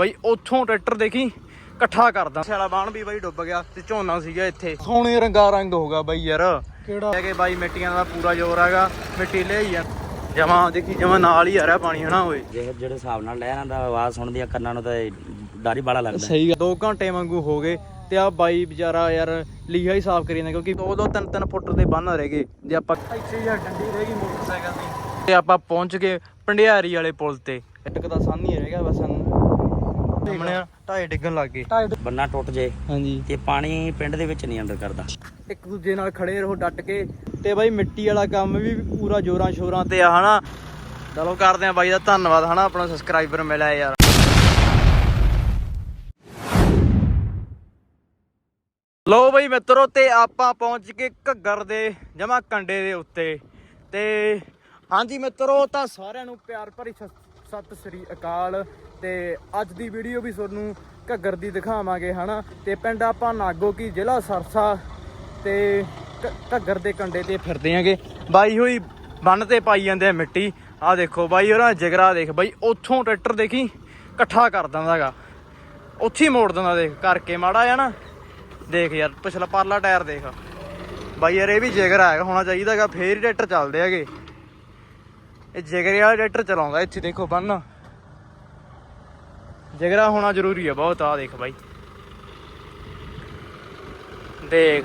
ਬਈ ਉੱਥੋਂ ਟਰੈਕਟਰ ਦੇਖੀ ਇਕੱਠਾ ਕਰਦਾ। ਸਾਲਾ ਬਾਣ ਵੀ ਬਈ ਡੁੱਬ ਗਿਆ ਤੇ ਝੋਨਾ ਸੀਗਾ ਇੱਥੇ। ਸੋਹਣੇ ਰੰਗਾ ਰੰਗ ਹੋਗਾ ਬਈ ਯਾਰ। ਕਿਹੜਾ? ਹੈ ਕਿ ਬਾਈ ਮਿੱਟੀਆਂ ਦਾ ਪੂਰਾ ਜ਼ੋਰ ਹੈਗਾ ਮਿੱਟੀ ਲੈ ਹੀ ਆ। ਜਮਾ ਦੇਖੀ ਜਮਾ ਨਾਲ ਹੀ ਆ ਰਿਹਾ ਪਾਣੀ ਹਨਾ ਓਏ। ਜਿਹੜੇ ਜਿਹੜੇ ਹਿਸਾਬ ਨਾਲ ਲਹਿਰਾਂ ਦਾ ਆਵਾਜ਼ ਸੁਣਦੀ ਆ ਕੰਨਾਂ ਨੂੰ ਤਾਂ ਡਰ ਬੜਾ ਲੱਗਦਾ। ਸਹੀ ਗੱਲ। 2 ਘੰਟੇ ਵਾਂਗੂ ਹੋ ਗਏ ਤੇ ਆ ਬਾਈ ਵਿਚਾਰਾ ਯਾਰ ਲੀਹਾ ਹੀ ਸਾਫ਼ ਕਰੀ ਜਾਂਦਾ ਕਿਉਂਕਿ 2-2 3-3 ਫੁੱਟ ਦੇ ਬੰਨ ਰਹਿ ਗਏ। ਜੇ ਆਪਾਂ ਇੱਥੇ ਯਾਰ ਡੰਡੀ ਰਹਿ ਗਈ ਮੋਟਰਸਾਈਕਲ ਦੀ। ਤੇ ਆਪਾਂ ਪਹੁੰਚ ਗਏ ਪੰਡਿਆਰੀ ਵਾਲੇ ਪੁਲ ਤੇ। ਇੱਕ ਦਾ ਸਾਨੀ ਰਹਿ ਗਿਆ ਬਸ ਸਾਨੂੰ। ਸਾਹਮਣੇ ਢਾਏ ਡਿੱਗਣ ਲੱਗ ਗਏ। ਬੰਨਾ ਟੁੱਟ ਜੇ ਹਾਂਜੀ। ਤੇ ਪਾਣੀ ਪਿੰਡ ਦੇ ਵਿੱਚ ਨਹੀਂ ਅੰਦਰ ਕਰਦਾ। ਇੱਕ ਦੂਜੇ ਨਾਲ ਖੜੇ ਰਹੋ ਡਟ ਕੇ ਤੇ ਬਾਈ ਮਿੱਟੀ ਵਾਲਾ ਕੰਮ ਵੀ ਪੂਰਾ ਜੋਰਾਂ ਸ਼ੋਰਾਂ ਤੇ ਆ ਹਨਾ? ਚਲੋ ਕਰਦੇ ਆ ਬਾਈ ਦਾ ਧੰਨਵਾਦ ਹਨਾ? ਆਪਣਾ ਸਬਸਕ੍ਰਾਈਬਰ ਮਿਲਿਆ ਯਾਰ। ਲੋ ਬਈ ਮਿੱਤਰੋ ਤੇ ਆਪਾਂ ਪਹੁੰਚ ਕੇ ਘੱਗਰ ਦੇ ਜਮਾ ਕੰਡੇ ਦੇ ਉੱਤੇ। ਤੇ ਹਾਂਜੀ ਮਿੱਤਰੋ ਤਾਂ ਸਾਰਿਆਂ ਨੂੰ ਪਿਆਰ ਭਰੀ ਸਤਿ- ਸਤਿ ਸ੍ਰੀ ਅਕਾਲ ਤੇ ਅੱਜ ਦੀ ਵੀਡੀਓ ਵੀ ਤੁਹਾਨੂੰ ਘੱਗਰ ਦੀ ਦਿਖਾਵਾਂਗੇ, ਹਨਾ? ਤੇ ਪਿੰਡ ਆਪਾਂ ਨਾਗੋ ਕੀ ਜ਼ਿਲ੍ਹਾ ਸਰਸਾ ਤੇ ਘ- ਘੱਗਰ ਦੇ ਕੰਡੇ ਤੇ ਫਿਰਦੇ ਆਂਗੇ। ਬਾਈ ਹੋਈ ਬੰਨ ਤੇ ਪਾਈ ਜਾਂਦੇ ਆ ਮਿੱਟੀ। ਆਹ ਦੇਖੋ ਬਾਈ ਉਹਦਾ ਜਿਗਰਾ ਦੇਖ, ਬਾਈ ਉੱਥੋਂ ਟਰੈਕਟਰ ਦੇਖੀ, ਇਕੱਠਾ ਕਰ ਦਿੰਦਾ ਹੈਗਾ ਉੱਥੇ ਹੀ ਮੋੜ ਦਿੰਦਾ ਦੇਖ, ਕਰਕੇ ਮਾੜਾ ਆ ਨਾ। ਦੇਖ ਯਾਰ, ਪਿਛਲਾ ਪਰਲਾ ਟਾਇਰ ਦੇਖ। ਬਾਈ ਯਾਰ, ਇਹ ਵੀ ਜਿਗਰਾ ਹੈਗਾ, ਹੋਣਾ ਚਾਹੀਦਾ ਹੈਗਾ ਫੇਰ ਹੀ ਟਰੈਕਟਰ ਚੱਲਦੇ ਹੈਗੇ। ਇਹ ਜਿਗਰੇ ਵਾਲਾ ਟਰੈਕਟਰ ਚਲਾਉਂਦਾ, ਇੱਥੇ ਦੇਖੋ ਬੰਨ ਜਿਗਰਾ ਹੋਣਾ ਜ਼ਰੂਰੀ ਹੈ ਬਹੁਤ ਆ ਦੇਖ ਬਾਈ। ਦੇਖ।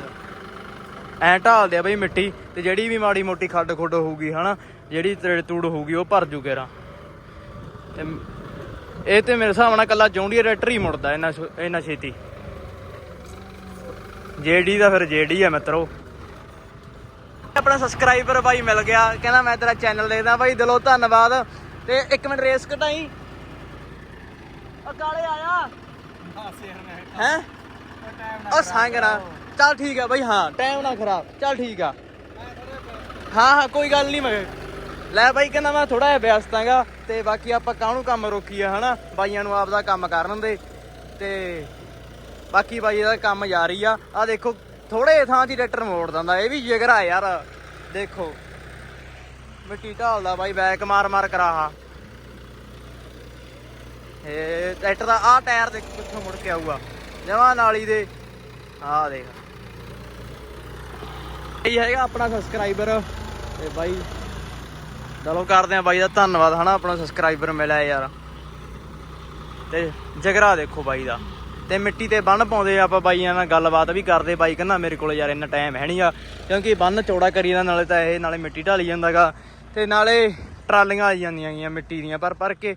ਐ ਢਾਲਦੇ ਆ ਬਈ ਮਿੱਟੀ, ਤੇ ਜਿਹੜੀ ਵੀ ਮਾੜੀ ਮੋਟੀ ਖੱਡ ਖੁੱਡ ਹੋਊਗੀ, ਹਨਾ, ਜਿਹੜੀ ਤੇੜ ਤੂੜ ਹੋਊਗੀ, ਉਹ ਭਰ ਜੂ ਕੇਰਾ ਤੇ ਇਹ ਤੇ ਮੇਰੇ ਹਿਸਾਬ ਨਾਲ ਕੱਲਾ ਜੌਂਡੀਆ ਟਰੈਕਟਰ ਹੀ ਮੁੜਦਾ ਇਹਨਾਂ ਇਹਨਾਂ ਛੇਤੀ। ਜੇਡੀ ਦਾ ਫਿਰ ਜੇਡੀ ਆ ਮਿੱਤਰੋ। ਆਪਣਾ ਸਬਸਕ੍ਰਾਈਬਰ ਬਾਈ ਮਿਲ ਗਿਆ। ਕਹਿੰਦਾ ਮੈਂ ਤੇਰਾ ਚੈਨਲ ਦੇਖਦਾ ਬਾਈ, ਦਿਲੋਂ ਧੰਨਵਾਦ। ਤੇ ਇੱਕ ਮਿੰਟ ਰੇਸ ਘਟਾਈ ਆ ਕਾਲੇ ਆਇਆ। ਹੈ? ਉਹ ਸੰਗ ਚੱਲ ਠੀਕ ਆ ਬਾਈ, ਹਾਂ ਟਾਈਮ ਨਾ ਖਰਾਬ। ਚੱਲ ਠੀਕ ਆ। ਹਾਂ ਹਾਂ, ਕੋਈ ਗੱਲ ਨਹੀਂ ਮੈਂ ਲੈ ਬਾਈ, ਕਹਿੰਦਾ ਮੈਂ ਥੋੜਾ ਜਿਹਾ ਵਿਅਸਤ ਆਂਗਾ ਤੇ ਬਾਕੀ ਆਪਾਂ ਕਾਹਨੂੰ ਕੰਮ ਰੋਕੀ ਆ ਹਨਾ? ਬਾਈਆਂ ਨੂੰ ਆਪਦਾ ਕੰਮ ਕਰਨ ਦੇ। ਤੇ ਬਾਕੀ ਬਾਈ, ਇਹਦਾ ਕੰਮ ਜਾਰੀ ਆ। ਆ ਦੇਖੋ ਥੋੜੇ ਥਾਂ 'ਚ ਹੀ ਟਰੈਕਟਰ ਮੋੜ ਦਿੰਦਾ, ਇਹ ਵੀ ਜਿਗਰਾ ਯਾਰ। ਦੇਖੋ, ਮਿੱਟੀ ਢਾਲਦਾ ਬਾਈ, ਬੈਕ ਮਾਰ ਮਾਰ ਕਰਾਹਾ ਇਹ ਟਰੈਕਟਰ ਦਾ ਆਹ ਟਾਇਰ ਦੇ ਕਿੱਥੋਂ ਮੁੜ ਕੇ ਆਊਗਾ। ਜਮਾ ਨਾਲੀ ਦੇ। ਆਹ ਦੇਖ। ਇਹ ਹੈਗਾ ਆਪਣਾ ਸਬਸਕ੍ਰਾਈਬਰ ਤੇ ਬਾਈ, ਚਲੋ ਕਰਦੇ ਆ ਬਾਈ ਦਾ ਧੰਨਵਾਦ, ਹਨਾ, ਆਪਣਾ ਸਬਸਕ੍ਰਾਈਬਰ ਮਿਲਿਆ ਯਾਰ। ਤੇ ਜਗਰਾ ਦੇਖੋ ਬਾਈ ਦਾ। ਤੇ ਮਿੱਟੀ ਤੇ ਬੰਨ ਪਾਉਂਦੇ ਆ ਆਪਾਂ ਬਾਈਆਂ ਨਾਲ ਗੱਲਬਾਤ ਵੀ ਕਰਦੇ। ਬਾਈ ਕਹਿੰਦਾ ਮੇਰੇ ਕੋਲ ਯਾਰ ਇੰਨਾ ਟਾਈਮ ਹੈ ਨਹੀਂਗਾ ਕਿਉਂਕਿ ਬੰਨ ਚੌੜਾ ਕਰੀ ਜਾਂਦਾ ਨਾਲੇ ਤਾਂ ਇਹ ਨਾਲੇ ਮਿੱਟੀ ਢਾਲੀ ਜਾਂਦਾਗਾ। ਤੇ ਨਾਲੇ ਟਰਾਲੀਆਂ ਆਈ ਜਾਂਦੀਆਂ ਗੀਆਂ ਮਿੱਟੀ ਦੀਆਂ ਪਰ ਪਰ ਕੇ।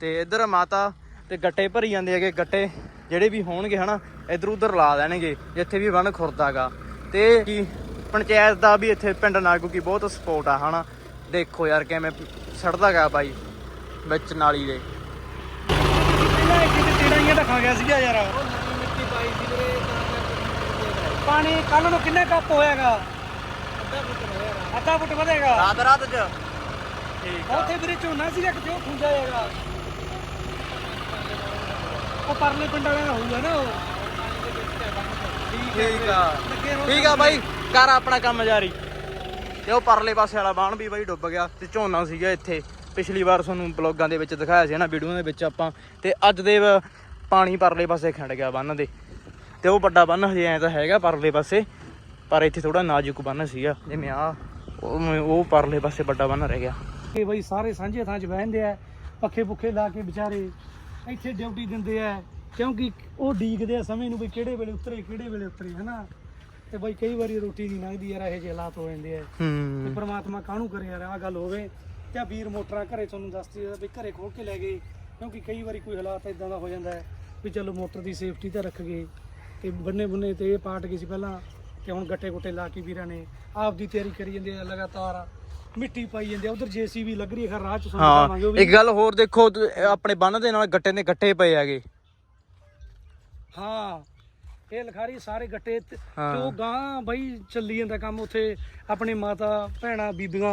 ਤੇ ਇੱਧਰ ਮਾਤਾ ਤੇ ਗੱਟੇ ਭਰੀ ਜਾਂਦੇ ਹੈਗੇ, ਗੱਟੇ ਜਿਹੜੇ ਵੀ ਹੋਣਗੇ ਹਨਾ, ਇੱਧਰ ਉੱਧਰ ਲਾ ਦੇਣਗੇ, ਜਿੱਥੇ ਵੀ ਬੰਨ ਖੁਰਦਾਗਾ। ਤੇ ਕੀ ਪੰਚਾਇਤ ਦਾ ਵੀ ਇੱਥੇ ਪਿੰਡ ਨਾਗੂ ਕੀ ਬਹੁਤ ਸਪੋਰਟ ਆ ਹਨਾ। ਦੇਖੋ ਯਾਰ ਕਿਵੇਂ ਸੜਦਾਗਾ ਬਾਈ, ਵਿੱਚ ਨਾਲੀ ਦੇ। ਤਾਂ ਖਾ ਗਿਆ ਸੀਗਾ ਯਾਰ। ਮਿੱਟੀ ਪਾਈ ਸੀ ਵੀਰੇ ਪਾਣੀ ਕੱਲ ਨੂੰ ਕਿੰਨਾ ਕੱਪ ਹੋਇਆਗਾ? ਅੱਧਾ ਫੁੱਟ ਵਧੇਗਾ। ਰਾਤ ਰਾਤ ਚ। ਠੀਕ ਆ। ਉੱਥੇ ਵੀਰੇ ਝੋਨਾ ਸੀਗਾ ਕਿ ਜੋ ਖੁੰਝਾ ਹੈਗਾ ਉਹ ਪਰਲੇ ਪਿੰਡ ਵਾਲਿਆਂ ਦਾ ਹੋਊਗਾ ਨਾ ਉਹ। ਠੀਕ ਆ ਠੀਕ ਆ। ਬਾਈ ਕਰ ਆਪਣਾ ਕੰਮ ਜਾਰੀ। ਤੇ ਉਹ ਪਰਲੇ ਪਾਸੇ ਵਾਲਾ ਬਾਣ ਵੀ ਬਾਈ ਡੁੱਬ ਗਿਆ ਤੇ ਝੋਨਾ ਸੀਗਾ ਇੱਥੇ। ਪਿਛਲੀ ਵਾਰ ਤੁਹਾਨੂੰ ਬਲੌਗਾਂ ਦੇ ਵਿੱਚ ਦਿਖਾਇਆ ਸੀ ਨਾ ਵੀਡੀਓ ਦੇ ਵਿੱਚ ਆਪਾਂ। ਤੇ ਅੱਜ ਦੇ ਪਾਣੀ ਪਰਲੇ ਪਾਸੇ ਖੰਡ ਗਿਆ ਬੰਨ ਦੇ। ਤੇ ਉਹ ਵੱਡਾ ਬੰਨ ਹਜੇ ਐ ਤਾਂ ਹੈਗਾ ਪਰਲੇ ਪਾਸੇ ਪਰ ਇੱਥੇ ਥੋੜਾ ਨਾਜ਼ੁਕ ਬੰਨ ਸੀਗਾ। ਜਿਵੇਂ ਆ ਉਹ ਉਹ ਪਰਲੇ ਪਾਸੇ ਵੱਡਾ ਬੰਨ ਰਹਿ ਗਿਆ। ਇਹ ਬਈ ਸਾਰੇ ਸਾਂਝੇ ਥਾਂ 'ਚ ਬਹਿੰਦੇ ਆ ਪੱਖੇ ਪੁੱਖੇ ਲਾ ਕੇ ਵਿਚਾਰੇ ਇੱਥੇ ਡਿਊਟੀ ਦਿੰਦੇ ਆ ਕਿਉਂਕਿ ਉਹ ਡੀਕਦੇ ਆ ਸਮੇਂ ਨੂੰ ਵੀ ਕਿਹੜੇ ਵੇਲੇ ਉਤਰੇ ਕਿਹੜੇ ਵੇਲੇ ਉਤਰੇ ਹਨਾ? ਤੇ ਬਈ ਕਈ ਵਾਰੀ ਰੋਟੀ ਨਹੀਂ ਲੰਘਦੀ ਯਾਰ ਇਹੋ ਜਿਹੇ ਹਾਲਾਤ ਹੋ ਜਾਂਦੇ ਆ। ਤੇ ਪ੍ਰਮਾਤਮਾ ਕਾਹਨੂੰ ਕਰੇ ਯਾਰ ਆ ਗੱਲ ਹੋਵੇ। ਤੇ ਵੀਰ ਮੋਟਰਾਂ ਘਰੇ ਤੁਹਾਨੂੰ ਦੱਸਦੀ ਆ ਵੀ ਘਰੇ ਖੋਲ ਕੇ ਲੈ ਗਏ ਕਿਉਂਕਿ ਕਈ ਵਾਰੀ ਕੋਈ ਹਾਲਾਤ ਇਦਾਂ ਦਾ ਹੋ ਜਾਂਦਾ ਹੈ। ਵੀ ਚਲੋ ਮੋਟਰ ਦੀ ਸੇਫਟੀ ਤਾਂ ਰੱਖ ਗਏ। ਤੇ ਬੰਨੇ ਬੰਨੇ ਤੇ ਇਹ ਪਾਟ ਗਈ ਸੀ ਪਹਿਲਾਂ ਤੇ ਹੁਣ ਗੱਟੇ ਗੁੱਟੇ ਲਾ ਕੇ ਵੀਰਾਂ ਨੇ ਆਪ ਦੀ ਤਿਆਰੀ ਕਰੀ ਜਾਂਦੇ ਆ ਲਗਾਤਾਰ। ਮਿੱਟੀ ਪਾਈ ਜਾਂਦੇ ਆ ਉਧਰ ਜੀਸੀਬੀ ਲੱਗ ਰਹੀ ਹੈ ਖਰ ਰਾਹ ਚ ਉਹ ਹਾਂ ਵੀ। ਇੱਕ ਗੱਲ ਹੋਰ ਦੇਖੋ ਆਪਣੇ ਬੰਨ ਦੇ ਨਾਲ ਗੱਟੇ ਨੇ ਗੱਟੇ ਪਏ ਹੈਗੇ। ਹਾਂ ਇਹ ਲਖਾਰੀ ਸਾਰੇ ਗੱਟੇ। ਤੇ ਉਹ ਗਾਂ ਬਈ ਚੱਲੀ ਜਾਂਦਾ ਕੰਮ ਉੱਥੇ ਆਪਣੇ ਮਾਤਾ ਭੈਣਾਂ ਬੀਬੀਆਂ।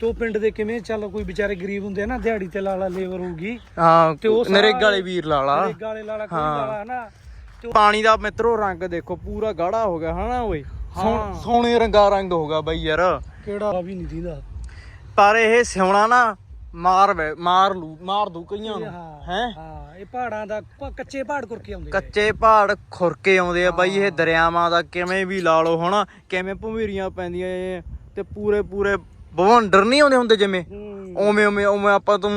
ਤੇ ਪਿੰਡ ਦੇ ਕਿਵੇਂ ਚੱਲ ਕੋਈ ਵਿਚਾਰੇ ਗਰੀਬ ਹੁੰਦੇ ਆ ਨਾ ਦਿਹਾੜੀ ਤੇ ਲਾਲਾ ਲੇਬਰ ਹੋਊਗੀ। ਹਾਂ ਤੇ ਉਹ ਨਰੇਗਾ ਸਾਰਾ- ਵਾਲੇ ਵੀਰ ਲਾਲਾ। ਨਰੇਗਾ ਵਾਲੇ ਲਾਲਾ ਕੋਈ ਹਾਂ। ਲਾਲਾ ਹਨਾ? ਤੇ ਉਹ- ਪਾਣੀ ਦਾ ਮਿੱਤਰੋ ਰੰਗ ਦੇਖੋ ਪੂਰਾ ਗਾੜਾ ਹੋ ਗਿਆ ਹਨਾ ਓਏ? ਸੋਹ- ਹਾਂ। ਸੋਹਣੇ ਰੰਗਾ ਰੰਗ ਹੋਗਾ ਬਈ ਯਾਰ। ਕਿਹੜਾ ਵੀ ਨਹੀਂ ਦੀਦਾ। ਪਰ ਇਹ ਸਿਉਣਾ ਨਾ ਮਾਰ ਵੇ ਮਾਰ ਲੂ ਮਾਰ ਦੂ ਕਈਆਂ ਨੂੰ ਹਾਂ ਹੈ? ਹਾਂ ਇਹ ਪਹਾੜਾਂ ਦਾ ਪ- ਕੱਚੇ ਪਹਾੜ ਕੁਰਕੇ ਆਉਂਦੇ ਆ। ਕੱਚੇ ਪਹਾੜ ਖੁਰਕੇ ਆਉਂਦੇ ਆ ਬਾਈ ਇਹ ਦਰਿਆਵਾਂ ਦਾ ਕਿਵੇਂ ਵੀ ਲਾ ਲਓ ਹਨਾ ਕਿਵੇਂ ਭੁਮੀਰੀਆਂ ਪੈਂਦੀਆਂ ਏ ਤੇ ਪੂਰੇ ਪੂਰੇ ਬਵੰਡਰ ਨਹੀਂ ਆਉਂਦੇ ਹੁੰਦੇ ਜਿਵੇਂ। ਓਵੇਂ ਓਵੇਂ ਓਵੇਂ ਆਪਾਂ ਤੋਂ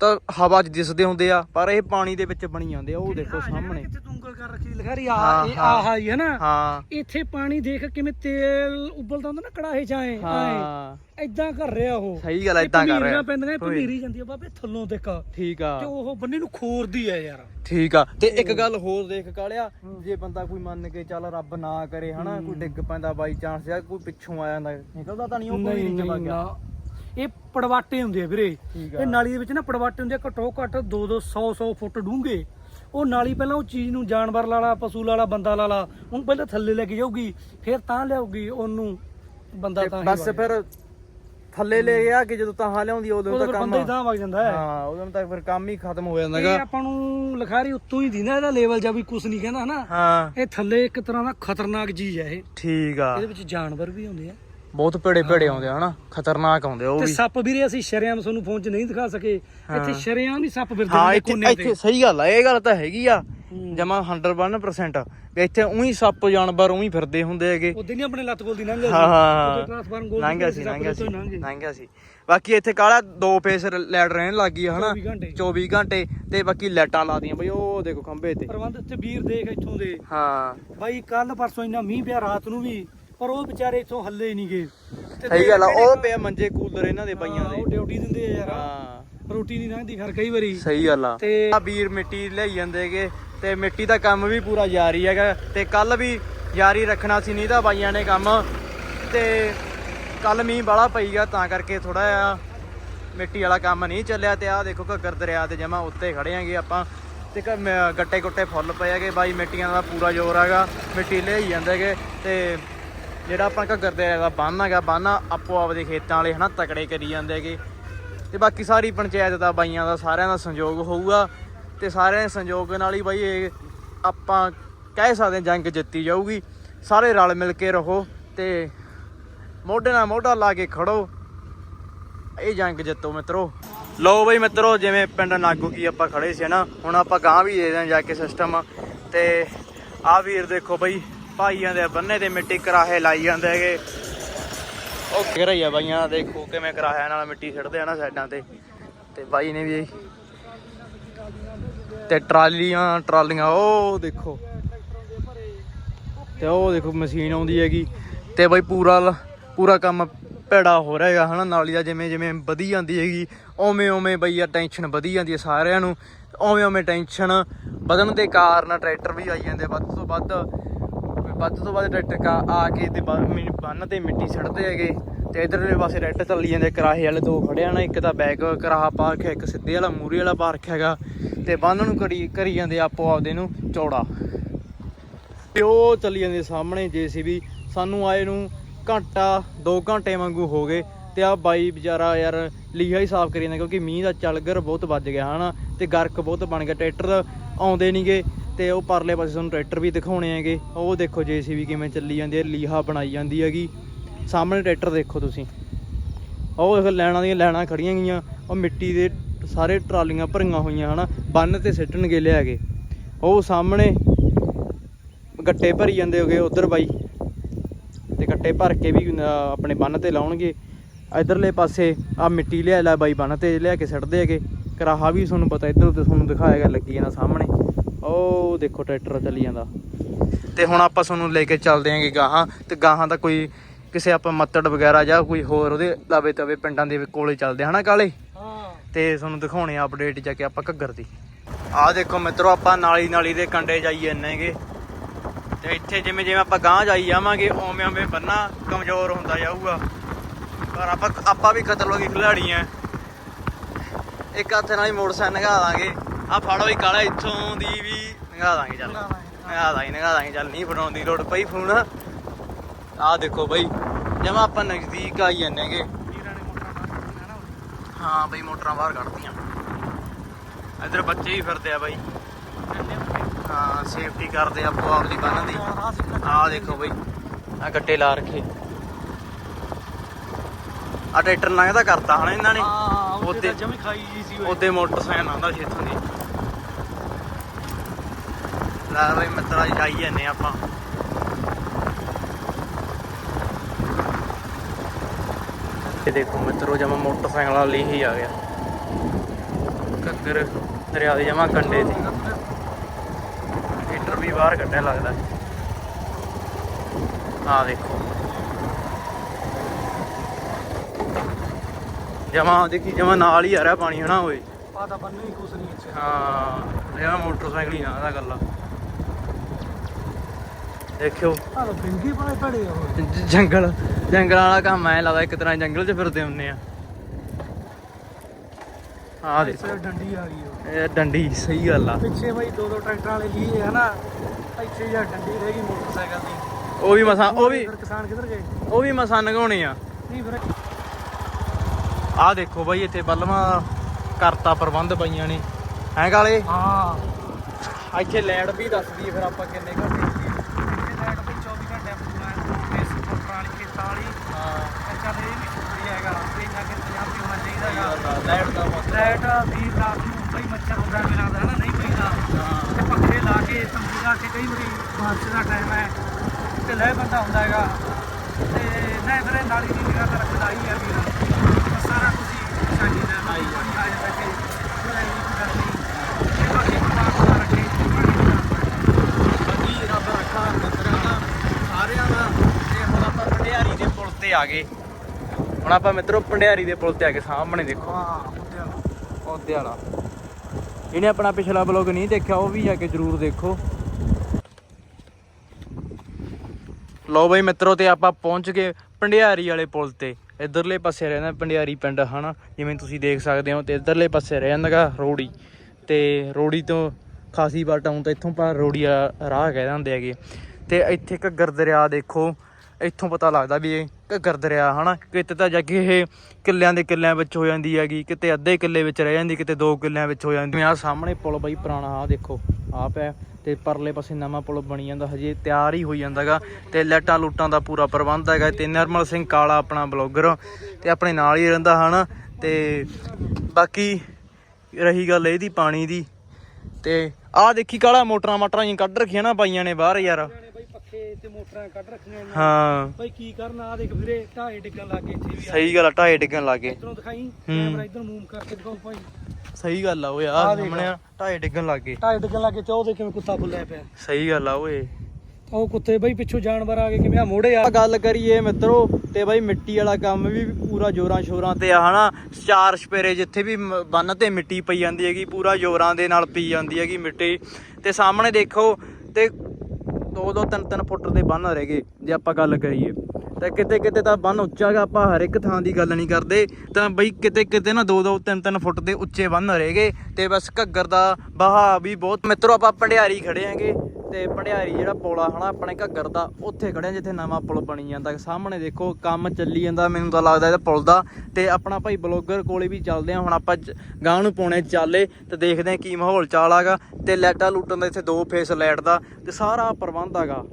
ਤਾਂ ਹਵਾ 'ਚ ਦਿਸਦੇ ਹੁੰਦੇ ਆ ਪਰ ਇਹ ਪਾਣੀ ਦੇ ਵਿੱਚ ਬਣੀ ਜਾਂਦੇ ਆ ਉਹ ਦੇਖੋ ਸਾਹਮਣੇ। ਕਿੱਥੇ ਤੂੰ ਉਂਗਲ ਕਰ ਰੱਖੀ ਲਿਖਾਰੀ ਹਾਂ, ਆ ਇਹ ਹਾਂ। ਆਹ ਹੀ ਹੈ ਨਾ। ਹਾਂ। ਇੱਥੇ ਪਾਣੀ ਦੇਖ ਕਿਵੇਂ ਤੇਲ ਉਬਲਦਾ ਹੁੰਦਾ ਨਾ ਕੜਾਹੇ ਚ ਆਏ ਹਾਂ। ਐਦਾਂ ਕਰ ਰਿਹਾ ਉਹ। ਸਹੀ ਗੱਲ ਇਦਾਂ ਕਰ ਰਿਹਾ। ਪੈਂਦੀਆਂ ਭਮੀਰੀ ਜਾਂਦੀ ਆ ਬਾਬੇ ਥੱਲੋਂ ਦੇਖ ਠੀਕ ਆ। ਤੇ ਉਹ ਬੰਨੇ ਨੂੰ ਖੋਰਦੀ ਆ ਯਾਰ। ਠੀਕ ਆ। ਤੇ ਇੱਕ ਗੱਲ ਹੋਰ ਦੇਖ ਕਾਲਿਆ ਜੇ ਬੰਦਾ ਕੋਈ ਮੰਨ ਕੇ ਚੱਲ ਰੱਬ ਨਾ ਕਰੇ ਹਨਾ ਕੋਈ ਡਿੱਗ ਪੈਂਦਾ ਬਾਈ ਚਾਂਸ ਜਾਂ ਕੋਈ ਪਿੱਛੋਂ ਆ ਜਾਂਦਾ ਨਿਕਲਦਾ ਤਾਂ ਨਹੀਂ ਉਹ ਕੋਈ ਨਹੀਂ ਚਲਾ ਗਿਆ ਇਹ ਪੜਵਾਟੇ ਹੁੰਦੇ ਆ ਵੀਰੇ। ਇਹ ਨਾਲੀ ਦੇ ਵਿੱਚ ਨਾ ਪੜਵਾਟੇ ਹੁੰਦੇ ਆ ਘੱਟੋ ਘੱਟ 2 2 100 100 ਫੁੱਟ ਡੂੰਘੇ। ਉਹ ਨਾਲੀ ਪਹਿਲਾਂ ਉਹ ਚੀਜ਼ ਨੂੰ ਜਾਨਵਰ ਲਾਲਾ ਪਸ਼ੂ ਲਾਲਾ ਬੰਦਾ ਲਾਲਾ ਉਹਨੂੰ ਪਹਿਲਾਂ ਥੱਲੇ ਲੈ ਕੇ ਜਾਊਗੀ ਫਿਰ ਤਾਂ ਲਿਆਊਗੀ ਉਹਨੂੰ ਬੰਦਾ ਤੇ ਤਾਂ ਹੀ ਬਸ ਫਿਰ ਥੱਲੇ ਲੈ ਗਿਆ ਕਿ ਜਦੋਂ ਤਾਂ ਲਿਆਉਂਦੀ ਉਦੋਂ ਤਾਂ ਕੰਮ ਬੰਦਾ ਹੀ ਤਾਂ ਵਗ ਜਾਂਦਾ ਹੈ। ਹਾਂ ਉਦੋਂ ਤੱਕ ਫਿਰ ਕੰਮ ਹੀ ਖਤਮ ਹੋ ਇਹ ਜਾਂਦਾਗਾ ਆਪਾਂ ਨੂੰ ਲਿਖਾਰੀ ਉੱਤੋਂ ਹੀ ਦਿੰਦਾ ਇਹਦਾ ਲੈਵਲ ਜਾਂ ਵੀ ਕੁਝ ਨਹੀਂ ਕਹਿੰਦਾ ਹਨਾ। ਹਾਂ। ਇਹ ਥੱਲੇ ਇੱਕ ਤਰ੍ਹਾਂ ਦਾ ਖਤਰਨਾਕ ਚੀਜ਼ ਹੈ ਇਹ। ਠੀਕ ਆ। ਇਹਦੇ ਵਿੱਚ ਜਾਨਵਰ ਵੀ ਹੁੰਦੇ ਆ। ਬਹੁਤ ਭੇੜੇ ਭੇੜੇ ਆਉਂਦੇ ਆ ਹਨਾ? ਖਤਰਨਾਕ ਆਉਂਦੇ ਆ ਉਹ ਤੇ ਵੀ। ਸੱਪ ਵੀਰੇ ਅਸੀਂ ਸ਼ਰਿਆਮ ਤੁਹਾਨੂੰ ਫੋਨ 'ਚ ਨਹੀਂ ਦਿਖਾ ਸਕੇ। ਇੱਥੇ ਸ਼ਰਿਆਮ ਹੀ ਸੱਪ ਫਿਰਦੇ ਹਾਂ ਇੱਥੇ ਇੱਥੇ ਸਹੀ ਗੱਲ ਆ ਇਹ ਗੱਲ ਤਾਂ ਹੈਗੀ ਆ। ਜਮਾ 101% ਵੀ ਇੱਥੇ ਉਹੀ ਸੱਪ ਜਾਨਵਰ ਉਹੀ ਫਿਰਦੇ ਹੁੰਦੇ ਹੈਗੇ। ਉਦੋਂ ਨਹੀਂ ਆਪਣੇ ਲੱਤ ਗੋਲ ਦੀ ਲੰਘ ਗਿਆ ਹਾਂ ਹਾਂ। ਟ੍ਰਾਂਸਫਾਰਮ ਗੋਲ ਲੰਘਿਆ ਸੀ ਲੰਘਿਆ ਸੀ ਲੰਘਿਆ ਸੀ। ਬਾਕੀ ਇੱਥੇ ਕਾਲਾ ਦੋ ਫੇਸ ਲਾਈਟ ਰਹਿਣ ਲੱਗ ਹਨਾ? 24 ਘੰਟੇ। 24 ਘੰਟੇ ਤੇ ਬਾਕੀ ਲਾਈਟਾਂ ਲਾਦੀਆਂ ਬਈ ਉਹ ਦੇਖੋ ਖੰਭੇ ਤੇ। ਪ੍ਰਬੰਧ ਤੇ ਵੀਰ ਦੇਖ ਇੱਥੋਂ ਦੇ। ਹਾਂ। ਬਾਈ ਕੱਲ ਪਰਸੋਂ ਇੰਨਾ ਮੀਂਹ ਪਿਆ ਰਾਤ ਨੂੰ ਵੀ। ਪਰ ਉਹ ਵਿਚਾਰੇ ਇੱਥੋਂ ਹੱਲੇ ਨਹੀਂ ਗਏ ਤੇ ਸਹੀ ਗੱਲ ਆ ਉਹ ਪਿਆ ਮੰਜੇ ਕੂਲਰ ਇਹਨਾਂ ਦੇ ਬਾਈਆਂ ਹਾਂ, ਦੇ। ਉਹ ਡਿਊਟੀ ਦਿੰਦੇ ਆ ਯਾਰ। ਹਾਂ। ਰੋਟੀ ਨਹੀਂ ਲੰਘਦੀ ਖਰ ਕਈ ਵਾਰੀ। ਸਹੀ ਗੱਲ ਆ। ਤੇ ਆ ਵੀਰ ਮਿੱਟੀ ਲਿਆਈ ਜਾਂਦੇਗੇ ਤੇ ਮਿੱਟੀ ਦਾ ਕੰਮ ਵੀ ਪੂਰਾ ਜਾਰੀ ਹੈਗਾ। ਤੇ ਕੱਲ ਵੀ ਜਾਰੀ ਰੱਖਣਾ ਸੀ ਨਹੀਂ ਤਾਂ ਬਾਈਆਂ ਨੇ ਕੰਮ। ਤੇ ਕੱਲ ਮੀਂਹ ਬਾਲਾ ਪਈ ਗਿਆ ਤਾਂ ਕਰਕੇ ਥੋੜਾ ਜਿਹਾ ਮਿੱਟੀ ਵਾਲਾ ਕੰਮ ਨਹੀਂ ਚੱਲਿਆ। ਤੇ ਆਹ ਦੇਖੋ ਘੱਗਰ ਦਰਿਆ ਦੇ ਜਮਾ ਉੱਤੇ ਖੜੇ ਆਂਗੇ ਆਪਾਂ। ਤੇ ਗੱਟੇ ਗੁੱਟੇ ਫੁੱਲ ਪਏ ਹੈਗੇ। ਬਾਈ ਮਿੱਟੀਆਂ ਦਾ ਪੂਰਾ ਜ਼ੋਰ ਹੈਗਾ। ਮਿੱਟੀ ਲਿਆਈ ਜਾਂਦੇਗੇ ਤੇ ਜਿਹੜਾ ਆਪਾਂ ਘੱਗਰ ਦਰਿਆ ਦਾ ਬੰਨ ਹੈਗਾ ਬੰਨ ਆਪੋ ਆਪਦੇ ਖੇਤਾਂ ਵਾਲੇ ਹਨਾ ਤਕੜੇ ਕਰੀ ਜਾਂਦੇ ਹੈਗੇ। ਤੇ ਬਾਕੀ ਸਾਰੀ ਪੰਚਾਇਤ ਦਾ, ਬਾਈਆਂ ਦਾ, ਸਾਰਿਆਂ ਦਾ ਸੰਯੋਗ ਹੋਊਗਾ। ਤੇ ਸਾਰਿਆਂ ਦੇ ਸੰਯੋਗ ਨਾਲ ਹੀ ਬਾਈ ਇਹ ਆਪਾਂ ਕਹਿ ਸਕਦੇ ਹਾਂ ਜੰਗ ਜਿੱਤੀ ਜਾਊਗੀ। ਸਾਰੇ ਰਲ ਮਿਲ ਕੇ ਰਹੋ ਤੇ ਮੋਢੇ ਨਾਲ ਮੋਢਾ ਲਾ ਕੇ ਖੜੋ। ਇਹ ਜੰਗ ਜਿੱਤੋ ਮਿੱਤਰੋ। ਲਓ ਬਈ ਮਿੱਤਰੋ, ਜਿਵੇਂ ਪਿੰਡ ਨਾਗੂ ਕੀ ਆਪਾਂ ਖੜੇ ਸੀ ਨਾ ਹੁਣ ਆਪਾਂ ਗਾਂ ਵੀ ਦੇ ਦਾਂ ਜਾ ਕੇ ਸਿਸਟਮ ਤੇ ਆਹ ਵੀਰ ਦੇਖੋ ਬਈ ਭਾਈਆਂ ਦੇ ਬੰਨੇ ਤੇ ਮਿੱਟੀ ਕਰਾਹੇ ਲਾਈ ਜਾਂਦੇ ਹੈਗੇ। ਉਹ ਘੇਰਾ ਆ ਬਾਈਆਂ ਦੇਖੋ ਕਿਵੇਂ ਕਰਾਇਆ ਨਾਲ ਮਿੱਟੀ ਛੱਡਦੇ ਆ ਨਾ ਸਾਈਡਾਂ ਤੇ। ਤੇ ਬਾਈ ਨੇ ਵੀ ਤੇ ਟਰਾਲੀਆਂ ਟਰਾਲੀਆਂ, ਉਹ ਦੇਖੋ। ਤੇ ਉਹ ਦੇਖੋ ਮਸ਼ੀਨ ਆਉਂਦੀ ਹੈਗੀ। ਤੇ ਬਾਈ ਪੂਰਾ ਪੂਰਾ ਕੰਮ ਭੈੜਾ ਹੋ ਰਿਹਾ ਹੈਗਾ, ਹਨਾ? ਨਾਲੀ ਦਾ ਜਿਵੇਂ ਜਿਵੇਂ ਵਧੀ ਜਾਂਦੀ ਹੈਗੀ ਓਵੇਂ ਓਵੇਂ ਬਈ ਆ ਟੈਨਸ਼ਨ ਵਧੀ ਜਾਂਦੀ ਹੈ ਸਾਰਿਆਂ ਨੂੰ। ਓਵੇਂ ਓਵੇਂ ਟੈਨਸ਼ਨ ਵਧਣ ਦੇ ਕਾਰਨ ਟਰੈਕਟਰ ਵੀ ਆਈ ਜਾਂਦੇ ਵੱਧ ਤੋਂ ਵੱਧ। ਵੱਧ ਤੋਂ ਵੱਧ ਟਰੈਕਟਰ ਕਾ ਆ ਕੇ ਤੇ ਬੰਨ ਬੰਨ੍ਹ ਤੇ ਮਿੱਟੀ ਛੱਡਦੇ ਹੈਗੇ। ਤੇ ਇਧਰਲੇ ਪਾਸੇ ਟਰੈਕਟਰ ਚੱਲੀ ਜਾਂਦੇ ਕਰਾਹੇ ਵਾਲੇ ਦੋ ਖੜਿਆ ਨਾ, ਇੱਕ ਤਾਂ ਬੈਕ ਕਰਾਹਾ ਪਾਰਕ ਹੈ, ਇੱਕ ਸਿੱਧੇ ਵਾਲਾ ਮੂਰੀ ਵਾਲਾ ਪਾਰਕ ਹੈਗਾ। ਤੇ ਬੰਨ ਨੂੰ ਕਰੀ ਕਰੀ ਜਾਂਦੇ ਆਪੋ ਆਪਦੇ ਨੂੰ ਚੌੜਾ। ਤੇ ਉਹ ਚੱਲੀ ਜਾਂਦੀ ਸਾਹਮਣੇ ਜੀਸੀਬੀ। ਸਾਨੂੰ ਆਏ ਨੂੰ ਘੰਟਾ 2 ਘੰਟੇ ਵਾਂਗੂ ਹੋ ਗਏ। ਤੇ ਆ ਬਾਈ ਵਿਚਾਰਾ ਯਾਰ ਲੀਹਾ ਹੀ ਸਾਫ਼ ਕਰੀ ਜਾਂਦਾ, ਕਿਉਂਕਿ ਮੀਂਹ ਦਾ ਚਲਗਰ ਬਹੁਤ ਵੱਜ ਗਿਆ, ਹਨਾ। ਤੇ ਗਰਕ ਬਹੁਤ ਬਣ ਗਿਆ। ਟਰੈਕਟਰ ਆਉਂਦੇ ਨਹੀਂਗੇ ਤੇ ਉਹ ਪਰਲੇ ਪਾਸੇ ਤੁਹਾਨੂੰ ਟਰੈਕਟਰ ਵੀ ਦਿਖਾਉਣੇ ਹੈਗੇ। ਉਹ ਦੇਖੋ ਜੀਸੀਬੀ ਕਿਵੇਂ ਚੱਲੀ ਜਾਂਦੀ ਹੈ, ਲੀਹਾ ਬਣਾਈ ਜਾਂਦੀ ਹੈਗੀ। ਸਾਹਮਣੇ ਟਰੈਕਟਰ ਦੇਖੋ ਤੁਸੀਂ। ਉਹ ਦੇਖ ਲੈਣਾ ਦੀਆਂ ਲੈਣਾ ਖੜੀਆਂ ਗਈਆਂ। ਉਹ ਮਿੱਟੀ ਦੇ ਸਾਰੇ ਟਰਾਲੀਆਂ ਭਰੀਆਂ ਹੋਈਆਂ, ਹਨਾ। ਬੰਨ ਤੇ ਸਿੱਟਣਗੇ ਲਿਆ ਕੇ। ਉਹ ਸਾਹਮਣੇ ਗੱਟੇ ਭਰੀ ਜਾਂਦੇ ਹੋਗੇ ਉਧਰ ਬਾਈ। ਤੇ ਗੱਟੇ ਭਰ ਕੇ ਵੀ ਆਪਣੇ ਬੰਨ ਤੇ ਲਾਉਣਗੇ। ਇਧਰਲੇ ਪਾਸੇ ਆ ਮਿੱਟੀ ਲਿਆ ਲੈ ਬਾਈ, ਬੰਨ ਤੇ ਲਿਆ ਕੇ ਸਿੱਟਦੇ ਹੈਗੇ। ਕਰਾਹਾ ਵੀ ਤੁਹਾਨੂੰ ਪਤਾ, ਇੱਧਰ ਤੇ ਤੁਹਾਨੂੰ ਦਿਖਾਇਆ ਗਿਆ, ਲੱਗੀ ਜਾਂਦਾ ਸਾਹਮਣੇ। ਉਹ ਦੇਖੋ ਟਰੈਕਟਰ ਚੱਲੀ ਜਾਂਦਾ। ਤੇ ਹੁਣ ਆਪਾਂ ਤੁਹਾਨੂੰ ਲੈ ਕੇ ਚੱਲਦੇ ਆਂਗੇ ਗਾਹਾਂ ਤੇ ਗਾਹਾਂ ਦਾ ਕੋਈ ਕਿਸੇ ਆਪਾਂ ਮੱਤੜ ਵਗੈਰਾ ਜਾਂ ਕੋਈ ਹੋਰ ਉਹਦੇ ਲਾਵੇ ਤਵੇ ਪਿੰਡਾਂ ਦੇ ਕੋਲੇ ਚੱਲਦੇ ਹਨਾ ਕਾਲੇ? ਹਾਂ। ਤੇ ਤੁਹਾਨੂੰ ਦਿਖਾਉਣੇ ਆ ਅਪਡੇਟ ਜਾ ਕੇ ਆਪਾਂ ਘੱਗਰ ਦੀ। ਆਹ ਦੇਖੋ ਮਿੱਤਰੋ ਆਪਾਂ ਨਾਲੀ ਨਾਲੀ ਦੇ ਕੰਡੇ ਜਾਈ ਜਾਂਦੇਗੇ ਤੇ ਇੱਥੇ ਜਿਵੇਂ ਜਿਵੇਂ ਆਪਾਂ ਗਾਂਹ ਜਾਈ ਜਾਵਾਂਗੇ ਓਵੇਂ ਓਵੇਂ ਬੰਨਾ ਕਮਜ਼ੋਰ ਹੁੰਦਾ ਜਾਊਗਾ। ਪਰ ਆਪਾਂ ਆਪਾਂ ਵੀ ਖਤਰਲੋਗੀ ਖਿਲਾੜੀ ਆ। ਇੱਕ ਹੱਥ ਨਾਲ ਹੀ ਮੋਟਰਸਾਈਕਲ ਨਗਾ ਦਾਂਗੇ ਆ ਫੜੋ ਹੀ ਕਾਲਾ ਇੱਥੋਂ ਦੀ ਵੀ। ਨਗਾ ਦਾਂਗੇ ਚੱਲ। ਨਗਾ ਦਾਂਗੇ ਨਗਾ ਦਾਂਗੇ ਚੱਲ। ਨਹੀਂ ਬਣਾਉਣ ਦੀ ਲੋੜ ਪਈ ਫੋਨ। ਆਹ ਦੇਖੋ ਬਈ ਜਮਾ ਆਪਾਂ ਨਜ਼ਦੀਕ ਆਈ ਜਾਂਦੇਗੇ ਹਾਂ ਬਈ ਮੋਟਰਾਂ ਬਾਹਰ ਕੱਢਦੀਆਂ ਇੱਧਰ ਬੱਚੇ ਹੀ ਫਿਰਦੇ ਆ ਬਾਈ। ਹਾਂ ਸੇਫਟੀ ਕਰਦੇ ਆ ਆਪੋ ਆਪਦੀ ਬੰਨ ਦੀ। ਆਹ ਦੇਖੋ ਬਈ ਆ ਗੱਟੇ ਲਾ ਰੱਖੇ। ਆ ਟਰੈਕਟਰ ਲੰਘਦਾ ਕਰਤਾ ਹਣਾ ਇਹਨਾਂ ਨੇ। ਉਹਦੇ ਜਮੀ ਖਾਈ ਜੀ ਸੀ ਉਹ ਉਹਦੇ ਮੋਟਰਸਾਈਕਲ ਆਉਂਦਾ ਇੱਥੋਂ ਦੀ। ਲੈ ਬਈ ਮਿੱਤਰਾ ਜਾਈ ਜਾਂਦੇ ਆਪਾਂ। ਇਹ ਦੇਖੋ ਮਿੱਤਰੋ ਜਮਾ ਮੋਟਰਸਾਈਕਲ ਵਾਲਾ ਲਈ ਹੀ ਆ ਗਿਆ। ਘੱਗਰ ਦਰਿਆ ਦੇ ਜਮਾ ਕੰਡੇ ਤੇ। ਹੀਟਰ ਵੀ ਬਾਹਰ ਕੱਢਿਆ ਲੱਗਦਾ। ਆ ਦੇਖੋ। ਜਮਾ ਦੇਖੀ ਜਮਾ ਨਾਲ ਹੀ ਆ ਰਿਹਾ ਪਾਣੀ ਹਨਾ ਓਏ? ਆ ਤਾਂ ਬੰਨੇ ਹੀ ਕੁਛ ਨਹੀਂ ਇੱਥੇ। ਹਾਂ ਇਹ ਮੋਟਰਸਾਈਕਲ ਹੀ ਆ ਦਾ ਗੱਲ ਦੇਖਿਓ। ਆ ਲੋ ਜ- ਜੰਗਲ ਜੰਗਲਾਂ ਵਾਲਾ ਕੰਮ ਐ ਲੱਗਦਾ ਇੱਕ ਤਰ੍ਹਾਂ ਜੰਗਲ 'ਚ ਫਿਰਦੇ ਹੁੰਨੇ ਆ। ਆ ਦੇ ਇੱਥੇ ਡੰਡੀ ਆ ਗਈ ਉਹ। ਇਹ ਡੰਡੀ ਸਹੀ ਗੱਲ ਆ। ਪਿੱਛੇ ਬਈ ਦੋ ਦੋ ਟਰੈਕਟਰਾਂ ਵਾਲੇ ਲਈ ਹੈ ਨਾ ਇੱਥੇ ਜਾਂ ਡੰਡੀ ਰਹਿ ਗਈ ਮੋਟਰਸਾਈਕਲ ਦੀ। ਉਹ ਵੀ ਮਸਾਂ ਉਹ ਵੀ ਫਿਰ ਕਿਸਾਨ ਕਿੱਧਰ ਗਏ? ਉਹ ਵੀ ਮਸਾਂ ਨਗਾਉਣੇ ਆ। ਨਹੀਂ ਫਿਰ ਆ ਦੇਖੋ ਬਾਈ ਇੱਥੇ ਬੱਲਮਾ ਕਰਤਾ ਪ੍ਰਬੰਧ ਪਈਆਂ ਨੇ। ਹੈ ਕਾਲੇ? ਹਾਂ। ਇੱਥੇ ਲੈਟ ਵੀ ਦੱਸਦੀ ਫਿਰ ਆਪਾਂ ਕਿੰਨੇ ਘੰਟੇ ਦੀ ਇਹ ਲਾਈਟ ਬਈ 24 ਘੰਟੇ ਪੂਰਾ ਇਸ ਮੋਟਰ ਵਾਲੀ ਖੇਤਾਂ ਵਾਲੀ ਹਾਂ ਅੱਛਾ ਤੇ ਇਹ ਵੀ ਸ਼ੁਕਰੀਆ ਹੈਗਾ ਤੇ ਇੰਨਾ ਕਿ ਇੰਤਜ਼ਾਮ ਵੀ ਹੋਣਾ ਚਾਹੀਦਾ ਹੈਗਾ ਲੈਟ ਦਾ ਮਤਲਬ ਲਾਈਟ ਵੀ ਰਾਤ ਨੂੰ ਕਈ ਮੱਛਰ ਹੁੰਦਾ ਮੇਰਾ ਦਾ ਨਾ ਨਹੀਂ ਪੈਂਦਾ ਹਾਂ ਤੇ ਪੱਖੇ ਲਾ ਕੇ ਤੰਬੂ ਲਾ ਕੇ ਕਈ ਵਾਰੀ ਬਾਰਿਸ਼ ਦਾ ਟਾਈਮ ਹੈ ਬੰਦਾ ਹੁੰਦਾ ਹੈਗਾ। ਤੇ ਮੈਂ ਫਿਰ ਨਾਲੀ ਦੀ ਨਿਗਾਹ ਤਾਂ ਰੱਖਦਾ ਹੀ ਹੈ ਵੀਰ। ਬਸ ਸਾਰਾ ਕੁਝ ਹੀ ਸਾਡੀ ਦਾ ਪਾਣੀ ਆ ਜਾਂਦਾ ਕਿ ਕੋਈ ਨਹੀਂ ਗੱਲ ਨਹੀਂ। ਤੇ ਬਾਕੀ ਪਰਮਾਤਮਾ ਰੱਖੇ। ਬਾਕੀ ਰੱਬ ਰੱਖਾ ਮਿੱਤਰਾਂ ਦਾ ਸਾਰਿਆਂ ਦਾ। ਤੇ ਹੁਣ ਆਪਾਂ ਪੰਡਿਆਰੀ ਦੇ ਪੁਲ ਤੇ ਆ ਗਏ। ਹੁਣ ਆਪਾਂ ਮਿੱਤਰੋ ਪੰਡਿਆਰੀ ਦੇ ਪੁਲ ਤੇ ਆ ਗਏ। ਸਾਹਮਣੇ ਦੇਖੋ। ਹਾਂ ਉਹਦੇ ਵਾਲਾ। ਇਹਨੇ ਆਪਣਾ ਪਿਛਲਾ ਬਲੌਗ ਨਹੀਂ ਦੇਖਿਆ ਉਹ ਵੀ ਜਾ ਕੇ ਜਰੂਰ ਦੇਖੋ। ਲਓ ਬਈ ਮਿੱਤਰੋ ਤੇ ਆਪਾਂ ਪਹੁੰਚ ਗਏ ਪੰਡਿਆਰੀ ਵਾਲੇ ਪੁਲ ਤੇ। ਇਧਰਲੇ ਪਾਸੇ ਰਹਿੰਦਾ ਪੰਡਿਆਰੀ ਪਿੰਡ, ਹਨਾ? ਜਿਵੇਂ ਤੁਸੀਂ ਦੇਖ ਸਕਦੇ ਹੋ ਤੇ ਇਧਰਲੇ ਪਾਸੇ ਰਹਿ ਜਾਂਦਾਗਾ ਰੋੜੀ। ਤੇ ਰੋੜੀ ਤੋਂ ਖਾਸੀ ਵਾਰ ਟਾਊਨ ਤੋਂ ਇੱਥੋਂ ਪਰ ਰੋੜੀ ਰਾਹ ਕਹਿ ਦਿੰਦੇ ਹੈਗੇ। ਤੇ ਇੱਥੇ ਘੱਗਰ ਦਰਿਆ ਦੇਖੋ, ਇੱਥੋਂ ਪਤਾ ਲੱਗਦਾ ਵੀ ਇਹ ਘੱਗਰ ਦਰਿਆ ਹਨਾ? ਕਿਤੇ ਤਾਂ ਜਾ ਕੇ ਇਹ ਕਿੱਲਿਆਂ ਦੇ ਕਿੱਲਿਆਂ ਵਿੱਚ ਹੋ ਜਾਂਦੀ ਹੈਗੀ, ਕਿਤੇ ਅੱਧੇ ਕਿੱਲੇ ਵਿੱਚ ਰਹਿ ਜਾਂਦੀ, ਕਿਤੇ ਦੋ ਕਿੱਲਿਆਂ ਵਿੱਚ ਹੋ ਜਾਂਦੀ। ਆ ਸਾਹਮਣੇ ਪੁਲ ਬਈ ਪੁਰਾਣਾ ਆ ਦੇਖੋ, ਆਪ ਹੈ। ਤੇ ਪਰਲੇ ਪਾਸੇ ਨਵਾਂ ਪੁਲ ਬਣੀ ਜਾਂਦਾ, ਹਜੇ ਤਿਆਰ ਹੀ ਹੋਈ ਜਾਂਦਾਗਾ ਤੇ ਲਾਈਟਾਂ ਲੂਟਾਂ ਦਾ ਪੂਰਾ ਪ੍ਰਬੰਧ ਹੈਗਾ। ਤੇ ਨਿਰਮਲ ਸਿੰਘ ਕਾਲਾ ਆਪਣਾ ਬਲੌਗਰ ਤੇ ਆਪਣੇ ਨਾਲ ਹੀ ਰਹਿੰਦਾ ਹਨ ਤੇ ਬਾਕੀ ਰਹੀ ਗੱਲ ਇਹਦੀ ਪਾਣੀ ਦੀ ਤੇ ਆਹ ਦੇਖੀ ਕਾਲਾ ਮੋਟਰਾਂ ਮਾਟਰਾਂ ਹੀ ਕੱਢ ਰੱਖੀਆਂ ਨਾ ਪਾਈਆਂ ਨੇ ਬਾਹਰ ਯਾਰ। ਪੱਖੇ ਤੇ ਮੋਟਰਾਂ ਕੱਢ ਰੱਖੀਆਂ ਨੇ। ਹਾਂ। ਬਈ ਕੀ ਕਰਨ? ਆ ਦੇਖ ਵੀਰੇ ਢਾਏ ਡਿੱਗਣ ਲੱਗੇ ਇੱਥੇ ਵੀ ਸਹੀ ਗੱਲ ਆ ਢਾਏ ਡਿੱਗਣ ਲੱਗੇ ਇਧਰੋਂ ਦਿਖਾਈ ਕੈਮਰਾ ਇਧਰ ਮੂਵ ਕਰਕੇ ਦਿਖਾਓ ਭਾਈ। ਸਹੀ ਗੱਲ ਆ ਓਏ ਆ ਆਹ ਦੇਖ। ਸਾਹਮਣੇ ਆ, ਢਾਏ ਡਿੱਗਣ ਲੱਗੇ ਢਾਏ ਡਿੱਗਣ ਲੱਗੇ ਤੇ ਉਹ ਦੇ ਕਿਵੇਂ ਕੁੱਤਾ ਫੁੱਲਿਆ ਪਿਆ। ਸਹੀ ਗੱਲ ਆ ਓਏ। ਉਹ ਕੁੱਤੇ ਬਈ ਪਿੱਛੋਂ ਜਾਨਵਰ ਆ ਗਏ ਕਿਵੇਂ ਆ ਮੋੜੇ ਆ। ਆ ਗੱਲ ਕਰੀਏ ਮਿੱਤਰੋ ਤੇ ਬਾਈ ਮਿੱਟੀ ਵਾਲਾ ਕੰਮ ਵੀ ਪੂਰਾ ਜੋਰਾਂ ਸ਼ੋਰਾਂ ਤੇ ਆ ਹਨਾ? ਚਾਰ ਛਪੇਰੇ ਜਿੱਥੇ ਵੀ ਮ- ਬੰਨ ਤੇ ਮਿੱਟੀ ਪਈ ਜਾਂਦੀ ਹੈਗੀ ਪੂਰਾ ਜੋਰਾਂ ਦੇ ਨਾਲ ਪੀ ਜਾਂਦੀ ਹੈਗੀ ਮਿੱਟੀ। ਤੇ ਸਾਹਮਣੇ ਦੇਖੋ ਤੇ ਦੋ ਦੋ ਤਿੰਨ ਤਿੰਨ ਫੁੱਟ ਦੇ ਬੰਨ ਰਹਿ ਗਏ ਜੇ ਆਪਾਂ ਗੱਲ ਕਰੀਏ। ਤੇ ਕਿਤੇ ਕਿਤੇ ਤਾਂ ਬੰਨ ਉੱਚਾ ਗਾ ਆਪਾਂ ਹਰ ਇੱਕ ਥਾਂ ਦੀ ਗੱਲ ਨਹੀਂ ਕਰਦੇ। ਤਾਂ ਬਈ ਕਿਤੇ ਕਿਤੇ ਨਾ ਦੋ ਦੋ ਤਿੰਨ ਤਿੰਨ ਫੁੱਟ ਦੇ ਉੱਚੇ ਬੰਨ ਰਹਿ ਗਏ ਤੇ ਬਸ ਘੱਗਰ ਦਾ ਬਹਾ ਵੀ ਬਹੁਤ। ਮਿੱਤਰੋ, ਆਪਾਂ ਭੰਡਿਆਰੀ ਖੜੇ ਆਂਗੇ ਤੇ ਭੰਡਿਆਰੀ ਜਿਹੜਾ ਪੁਲ ਆ, ਹਨਾ, ਆਪਣੇ ਘੱਗਰ ਦਾ, ਉੱਥੇ ਖੜੇ ਆਂ ਜਿੱਥੇ ਨਵਾਂ ਪੁਲ ਬਣੀ ਜਾਂਦਾ। ਸਾਹਮਣੇ ਦੇਖੋ, ਕੰਮ ਚੱਲੀ ਜਾਂਦਾ, ਮੈਨੂੰ ਤਾਂ ਲੱਗਦਾ ਇਹਦਾ ਪੁਲ ਦਾ। ਤੇ ਆਪਣਾ ਭਾਈ ਬਲੌਗਰ ਕੋਲੇ ਵੀ ਚੱਲਦੇ ਆ ਹੁਣ ਆਪਾਂ ਜ- ਨੂੰ ਪਾਉਣੇ ਚਾਲੇ, ਤੇ ਦੇਖਦੇ ਆ ਕੀ ਮਾਹੌਲ ਚਾਲ ਆਗਾ। ਤੇ ਲਾਈਟਾਂ ਲੂਟਾਂ ਦਾ ਇੱਥੇ ਦੋ ਫੇਸ ਲਾਈਟ ਦਾ, ਤੇ ਸਾਰਾ ਪ੍ਰਬੰਧ ਆਗਾ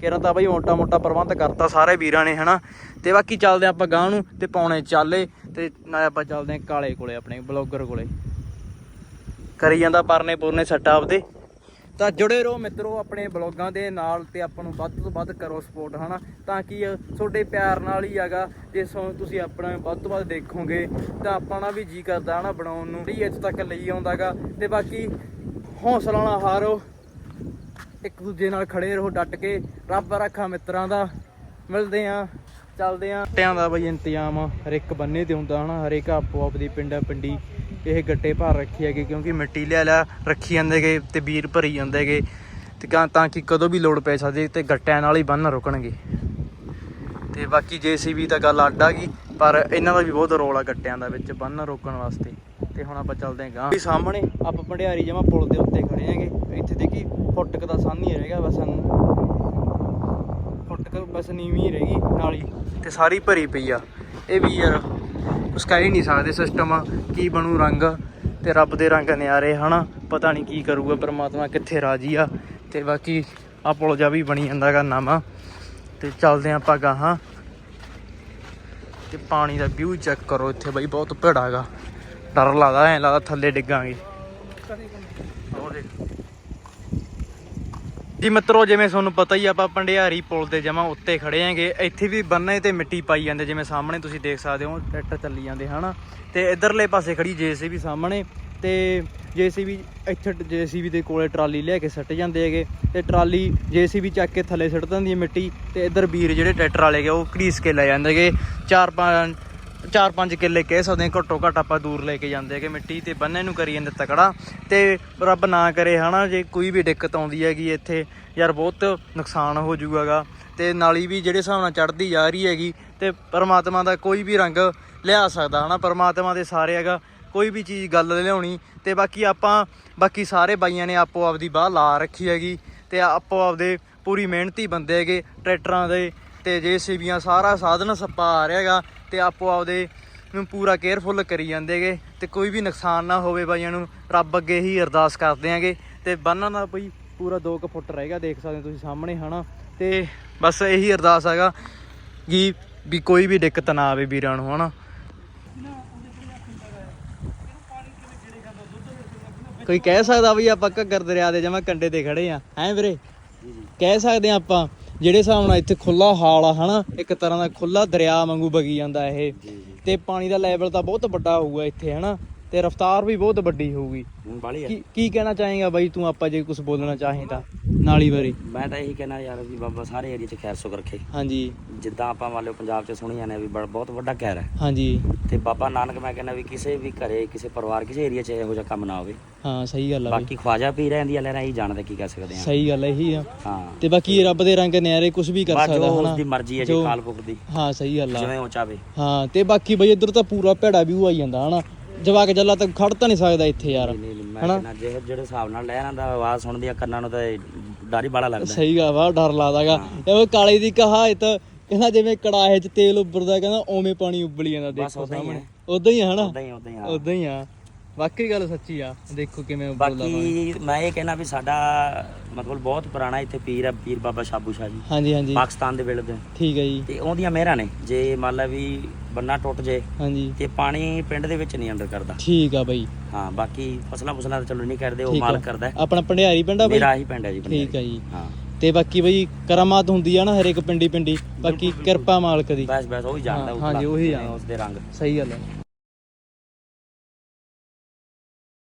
ਕਿਰਨ ਤਾਂ ਬਈ ਮੋਟਾ ਮੋਟਾ ਪ੍ਰਬੰਧ ਕਰਤਾ ਸਾਰੇ ਵੀਰਾਂ ਨੇ, ਹਨਾ? ਤੇ ਬਾਕੀ ਚੱਲਦੇ ਆ ਆਪਾਂ ਗਾਂਹ ਨੂੰ ਤੇ ਪਾਉਣੇ ਚਾਲੇ ਤੇ ਨਾਲ ਆਪਾਂ ਚੱਲਦੇ ਆ ਕਾਲੇ ਕੋਲੇ, ਆਪਣੇ ਬਲੌਗਰ ਕੋਲੇ। ਕਰੀ ਜਾਂਦਾ ਪਰਨੇ ਪੁਰਨੇ ਸੱਟਾ ਆਪਦੇ। ਤਾਂ ਜੁੜੇ ਰਹੋ ਮਿੱਤਰੋ ਆਪਣੇ ਬਲੌਗਾਂ ਦੇ ਨਾਲ ਤੇ ਆਪਾਂ ਨੂੰ ਵੱਧ ਤੋਂ ਵੱਧ ਕਰੋ ਸਪੋਰਟ ਹਨਾ? ਤਾਂ ਕਿ ਤੁਹਾਡੇ ਪਿਆਰ ਨਾਲ ਹੀ ਹੈਗਾ। ਜੇ ਸੋ ਤੁਸੀਂ ਆਪਣਾ ਵੱਧ ਤੋਂ ਵੱਧ ਦੇਖੋਗੇ ਤਾਂ ਆਪਾਂ ਨਾ ਵੀ ਜੀ ਕਰਦਾ, ਹਨਾ, ਬਣਾਉਣ ਨੂੰ। ਵੀ ਇੱਥੇ ਤੱਕ ਲਈ ਆਉਂਦਾਗਾ। ਤੇ ਬਾਕੀ ਹੌਸਲਾ ਨਾ ਹਾਰੋ। ਇੱਕ ਦੂਜੇ ਨਾਲ ਖੜੇ ਰਹੋ, ਡਟ ਕੇ। ਰੱਬ ਰੱਖਾ ਮਿੱਤਰਾਂ ਦਾ। ਮਿਲਦੇ ਆ ਚੱਲਦੇ ਆ ਟਿਆਂ ਦਾ ਬਈ ਇੰਤਜ਼ਾਮ ਹਰ ਇੱਕ ਬੰਨੇ ਤੇ ਹੁੰਦਾ, ਹਨਾ? ਹਰੇਕ ਆਪੋ ਆਪ ਦੀ ਪਿੰਡਾ ਪਿੰਡੀ। ਇਹ ਗੱਟੇ ਭਰ ਰੱਖੀ ਹੈਗੇ, ਕਿਉਂਕਿ ਮਿੱਟੀ ਲਿਆ ਲਿਆ ਰੱਖੀ ਜਾਂਦੇਗੇ ਤੇ ਵੀਰ ਭਰੀ ਜਾਂਦੇਗੇ। ਤੇ ਕਾਂ ਤਾਂ ਕਿ ਕਦੋਂ ਵੀ ਲੋੜ ਪੈ ਸਕਦੀ ਤੇ ਗੱਟਿਆਂ ਨਾਲ ਹੀ ਬੰਨ ਰੁਕਣਗੇ। ਤੇ ਬਾਕੀ ਜੀਸੀਬੀ ਤਾਂ ਗੱਲ ਅੱਡ ਆ ਗਈ, ਪਰ ਇਹਨਾਂ ਦਾ ਵੀ ਬਹੁਤ ਰੋਲ ਆ ਗੱਟਿਆਂ ਦਾ ਵਿੱਚ, ਬੰਨ ਰੋਕਣ ਵਾਸਤੇ। ਤੇ ਹੁਣ ਆਪਾਂ ਚੱਲਦੇ ਹਾਂ ਗਾਂ ਸਾਹਮਣੇ ਆਪਾਂ ਭੰਡਿਆਰੀ ਜਮਾ ਪੁਲ ਦੇ ਉੱਤੇ ਖੜੇ ਆਂਗੇ ਇੱਥੇ ਦੇਖੀ ਫੁੱਟਕ ਦਾ ਸਾਨੀ ਹੀ ਰਹੇਗਾ ਬਸ ਸਾਨੂੰ ਫੁੱਟਕ ਬਸ ਨੀਵੀਂ ਹੀ ਰਹਿ ਨਾਲੀ। ਤੇ ਸਾਰੀ ਭਰੀ ਪਈ ਆ। ਇਹ ਵੀ ਯਾਰ ਕੁਛ ਕਹਿ ਹੀ ਨਹੀਂ ਸਕਦੇ ਸਿਸਟਮ ਕੀ ਬਣੂ ਰੰਗ? ਤੇ ਰੱਬ ਦੇ ਰੰਗ ਨਿਆਰੇ ਹਨਾ। ਪਤਾ ਨਹੀਂ ਕੀ ਕਰੂਗਾ, ਪਰਮਾਤਮਾ ਕਿੱਥੇ ਰਾਜੀ ਆ। ਤੇ ਬਾਕੀ ਆ ਪੁਲ ਜਾ ਵੀ ਬਣੀ ਜਾਂਦਾ ਗਾ ਨਵਾਂ। ਤੇ ਚੱਲਦੇ ਹਾਂ ਆਪਾਂ ਗਾਹਾਂ। ਤੇ ਪਾਣੀ ਦਾ ਵਿਊ ਚੈੱਕ ਕਰੋ ਇੱਥੇ ਬਾਈ, ਬਹੁਤ ਭੇੜਾ ਹੈਗਾ ਡਰ ਲੱਗਦਾ, ਐ ਲੱਗਦਾ ਥੱਲੇ ਡਿੱਗਾਂਗੇ। ਜੀ ਮਿੱਤਰੋ, ਜਿਵੇਂ ਤੁਹਾਨੂੰ ਪਤਾ ਹੀ ਆਪਾਂ ਪੰਡਿਆਰੀ ਪੁਲ ਦੇ ਜਮਾ ਉੱਤੇ ਖੜੇ ਆਂਗੇ ਇੱਥੇ ਵੀ ਬੰਨੇ ਤੇ ਮਿੱਟੀ ਪਾਈ ਜਾਂਦੇ, ਜਿਵੇਂ ਸਾਹਮਣੇ ਤੁਸੀਂ ਦੇਖ ਸਕਦੇ ਹੋ, ਟਰੈਕਟਰ ਚੱਲੀ ਜਾਂਦੇ, ਹਨਾ? ਤੇ ਇਧਰਲੇ ਪਾਸੇ ਖੜੀ ਜੇਸੀਬੀ ਸਾਹਮਣੇ, ਤੇ ਜੇਸੀਬੀ ਇੱਥੇ ਜੇਸੀਬੀ ਦੇ ਕੋਲੇ ਟਰਾਲੀ ਲੈ ਕੇ ਸੱਟ ਜਾਂਦੇ ਹੈਗੇ। ਤੇ ਟਰਾਲੀ ਜੇਸੀਬੀ ਚੱਕ ਕੇ ਥੱਲੇ ਸੁੱਟ ਦਿੰਦੀ ਹੈ ਮਿੱਟੀ, ਤੇ ਇਧਰ ਵੀਰ ਜਿਹੜੇ ਟਰੈਕਟਰ ਵਾਲੇ ਗੇ ਉਹ ਘੜੀਸ ਕੇ ਲੈ ਜਾਂਦੇ ਹੈਗੇ। ਚਾਰ ਪੰਜ ਚਾਰ ਪੰਜ ਕਿੱਲੇ ਕਹਿ ਸਕਦੇ ਹਾਂ, ਘੱਟੋ ਘੱਟ ਆਪਾਂ ਦੂਰ ਲੈ ਕੇ ਜਾਂਦੇ ਹੈਗੇ, ਮਿੱਟੀ ਤੇ ਬੰਨੇ ਨੂੰ ਕਰੀ ਜਾਂਦੇ ਤਕੜਾ ਤੇ ਰੱਬ ਨਾ ਕਰੇ ਹਨਾ, ਜੇ ਕੋਈ ਵੀ ਦਿੱਕਤ ਆਉਂਦੀ ਹੈਗੀ ਇੱਥੇ, ਯਾਰ ਬਹੁਤ ਨੁਕਸਾਨ ਹੋ ਜਾਊਗਾਗਾ ਤੇ ਨਾਲੀ ਵੀ ਜਿਹੜੇ ਹਿਸਾਬ ਨਾਲ ਚੜਦੀ ਜਾ ਰਹੀ ਹੈਗੀ, ਤੇ ਪਰਮਾਤਮਾ ਦਾ ਕੋਈ ਵੀ ਰੰਗ ਲਿਆ ਸਕਦਾ ਹਨਾ, ਪਰਮਾਤਮਾ ਦੇ ਸਾਰੇ ਹੈਗਾ, ਕੋਈ ਵੀ ਚੀਜ਼ ਗੱਲ ਲਿਆਉਣੀ। ਤੇ ਬਾਕੀ ਆਪਾਂ, ਬਾਕੀ ਸਾਰੇ ਬਾਈਆਂ ਨੇ ਆਪੋ ਆਪਦੀ ਬਾਹ ਲਾ ਰੱਖੀ ਹੈਗੀ, ਤੇ ਆਪੋ ਆਪਦੇ ਪੂਰੀ ਮਿਹਨਤੀ ਬੰਦੇ ਹੈਗੇ, ਟਰੈਕਟਰਾਂ ਦੇ, ਤੇ ਜੇਸੀਬੀਆਂ, ਸਾਰਾ ਸਾਧਨ ਸੱਪਾ ਆ ਰਿਹਾ ਹੈਗਾ। ਤੇ ਆਪੋ ਆਪਦੇ ਨੂੰ ਪੂਰਾ ਕੇਅਰਫੁੱਲ ਕਰੀ ਜਾਂਦੇ ਹੈਗੇ ਤੇ ਕੋਈ ਵੀ ਨੁਕਸਾਨ ਨਾ ਹੋਵੇ ਬਾਈਆਂ ਨੂੰ ਰੱਬ ਅੱਗੇ ਹੀ ਅਰਦਾਸ ਕਰਦੇ ਆਂਗੇ ਤੇ ਬੰਨਾਂ ਦਾ ਬਈ ਪੂਰਾ 2 ਫੁੱਟ ਰਹੇਗਾ ਦੇਖ ਸਕਦੇ ਤੁਸੀਂ ਸਾਹਮਣੇ ਹਨਾ? ਤੇ ਬਸ ਇਹੀ ਅਰਦਾਸ ਹੈਗਾ ਕਿ ਵੀ ਕੋਈ ਵੀ ਦਿੱਕਤ ਨਾ ਆਵੇ ਵੀਰਾਂ ਨੂੰ ਹਨਾ? ਕੋਈ ਕਹਿ ਸਕਦਾ ਵੀ ਆਪਾਂ ਘੱਗਰ ਦਰਿਆ ਦੇ ਜਮਾ ਕੰਡੇ ਤੇ ਖੜੇ ਆ ਹੈਂ ਵੀਰੇ? ਕਹਿ ਸਕਦੇ ਆ ਆਪਾਂ। ਜਿਹੜੇ ਹਿਸਾਬ ਨਾਲ ਇੱਥੇ ਖੁੱਲਾ ਹਾਲ ਆ ਹਨਾ ਇੱਕ ਤਰ੍ਹਾਂ ਦਾ ਖੁੱਲਾ ਦਰਿਆ ਵਾਂਗੂ ਵਗੀ ਜਾਂਦਾ ਇਹ। ਤੇ ਪਾਣੀ ਦਾ ਲੈਵਲ ਤਾਂ ਬਹੁਤ ਵੱਡਾ ਹੋਊਗਾ ਇੱਥੇ ਹਨਾ। ਤੇ ਰਫ਼ਤਾਰ ਵੀ ਬਹੁਤ ਵੱਡੀ ਹੋਊਗੀ। ਬਾਲੀ ਕੀ ਕੀ ਕਹਿਣਾ ਚਾਹੇਗਾ ਬਾਈ ਤੂੰ ਆਪਾਂ ਜੇ ਕੁਝ ਬੋਲਣਾ ਚਾਹੇ ਤਾਂ ਨਾਲੀ ਬਾਰੇ। ਮੈਂ ਤਾਂ ਇਹੀ ਕਹਿਣਾ ਯਾਰ ਵੀ ਬਾਬਾ ਸਾਰੇ ਏਰੀਆ 'ਚ ਖੈਰ ਸੁਖ ਰੱਖੇ। ਹਾਂਜੀ। ਜਿੱਦਾਂ ਆਪਾਂ ਮੰਨ ਲਓ ਪੰਜਾਬ 'ਚ ਸੁਣੀ ਜਾਂਦੇ ਆ ਵੀ ਬਹੁਤ ਵੱਡਾ ਕਹਿਰ ਹੈ। ਹਾਂਜੀ। ਤੇ ਬਾਬਾ ਨਾਨਕ ਮੈਂ ਕਹਿੰਦਾ ਵੀ ਕਿਸੇ ਵੀ ਘਰੇ ਕਿਸੇ ਪਰਿਵਾਰ ਕਿਸੇ ਏਰੀਆ 'ਚ ਇਹੋ ਜਿਹਾ ਕੰਮ ਨਾ ਹੋਵੇ। ਹਾਂ ਸਹੀ ਗੱਲ ਆ ਬਾਕੀ ਖਵਾਜਾ ਪੀ ਰਹਿੰਦੀ ਆ ਲੈਣਾ ਹੀ ਜਾਣਦਾ ਕੀ ਕਹਿ ਸਕਦੇ ਆ। ਸਹੀ ਗੱਲ ਇਹੀ ਆ। ਹਾਂ। ਤੇ ਬਾਕੀ ਰੱਬ ਦੇ ਰੰਗ ਨਿਆਰੇ ਕੁਝ ਵੀ ਕਰ ਸਕਦਾ ਉਸ ਹਨਾ। ਦੀ ਮਰਜ਼ੀ ਹੈ ਜੀ ਜੋ- ਕਾਲ ਪੁਰਖ ਦੀ। ਹਾਂ ਸਹੀ ਗੱਲ ਆ। ਜਿਵੇਂ ਉਹ ਚਾਵੇ। ਹਾਂ ਤੇ ਬਾਕੀ ਬਈ ਇੱਧਰ ਤਾਂ ਪੂਰਾ ਭੇੜਾ ਵਿਊ ਆਈ ਜਾਂਦਾ ਹਨਾ। ਜਵਾਕ ਜੱਲਾ ਤਾਂ ਖੜ ਤਾਂ ਨਹੀਂ ਸਕਦਾ ਇੱਥੇ ਯਾਰ ਨਹੀਂ ਨਹੀਂ ਮੈਂ ਹਨਾ? ਕਹਿੰਦਾ ਜਿਹੜੇ ਜਿਹੜੇ ਹਿਸਾਬ ਨਾਲ ਲਹਿਰਾਂ ਦਾ ਆਵਾਜ਼ ਸੁਣਦੀ ਆ ਕੰਨਾਂ ਨੂੰ ਤਾਂ ਇਹ ਡਰ ਹੀ ਬੜਾ ਲੱਗਦਾ। ਸਹੀ ਗੱਲ ਵਾ ਡਰ ਲੱਗਦਾਗਾ। ਇਹ ਕਾਲੇ ਦੀ ਕਹਾਇਤ ਕਹਿੰਦਾ ਜਿਵੇਂ ਕੜਾਹੇ 'ਚ ਤੇਲ ਉੱਬਲਦਾ ਕਹਿੰਦਾ ਓਵੇਂ ਪਾਣੀ ਉਬਲੀ ਜਾਂਦਾ ਦੇਖੋ ਹੀ ਸਾਹਮਣੇ। ਉਦਾਂ ਹੀ ਆ ਹਨਾ? ਉਦਾਂ ਹੀ ਉਦਾਂ ਹੀ ਹਾਂ ਉਦਾਂ ਹੀ ਆ। ਵਾਕਈ ਗੱਲ ਸੱਚੀ ਆ ਦੇਖੋ ਕਿਵੇਂ ਉਬਲਦਾ ਪਾਣੀ ਬਾਕੀ ਮੈਂ ਇਹ ਕਹਿਣਾ ਵੀ ਸਾਡਾ ਮਤਲਬ ਬਹੁਤ ਪੁਰਾਣਾ ਇੱਥੇ ਪੀਰ ਹੈ ਪੀਰ ਬਾਬਾ ਸ਼ਾਬੂ ਸ਼ਾਹ ਜੀ। ਹਾਂਜੀ ਹਾਂਜੀ। ਪਾਕਿਸਤਾਨ ਦੇ ਵੇਲੇ ਦੇ ਠੀਕ ਹੈ ਜੀ। ਤੇ ਉਹਦੀਆਂ ਮਿਹਰਾਂ ਨੇ ਜੇ ਮੰਨ ਲਾ ਵੀ ਬੰਨਾ ਟੁੱਟ ਜੇ ਹਾਂਜੀ। ਤੇ ਪਾਣੀ ਪਿੰਡ ਦੇ ਵਿੱਚ ਨਹੀਂ ਅੰਦਰ ਕਰਦਾ। ਠੀਕ ਆ ਬਈ। ਹਾਂ ਬਾਕੀ ਫਸਲਾਂ ਫਸਲਾਂ ਤਾਂ ਚਲੋ ਨਹੀਂ ਕਰਦੇ ਉਹ ਆ। ਮਾਲਕ ਕਰਦਾ। ਆਪਣਾ ਭੰਡਿਆਰੀ ਪਿੰਡ ਆ ਬਈ? ਮੇਰਾ ਹੀ ਪਿੰਡ ਹੈ ਜੀ ਠੀਕ ਆ। ਜੀ। ਹਾਂ। ਤੇ ਬਾਕੀ ਬਈ ਕਰਾਮਾਤ ਹੁੰਦੀ ਆ ਨਾ ਹਰੇਕ ਪਿੰਡੀ ਪਿੰਡੀ ਬਾਕੀ ਕਿਰਪਾ ਮਾਲਕ ਦੀ। ਬਸ ਬਸ ਉਹ ਹੀ ਜਾਣਦਾ ਹਾਂਜੀ, ਉਹੀ ਜਾਣਦਾ। ਉਸ ਦੇ ਰੰਗ। ਸਹੀ ਗੱਲ ਹੈ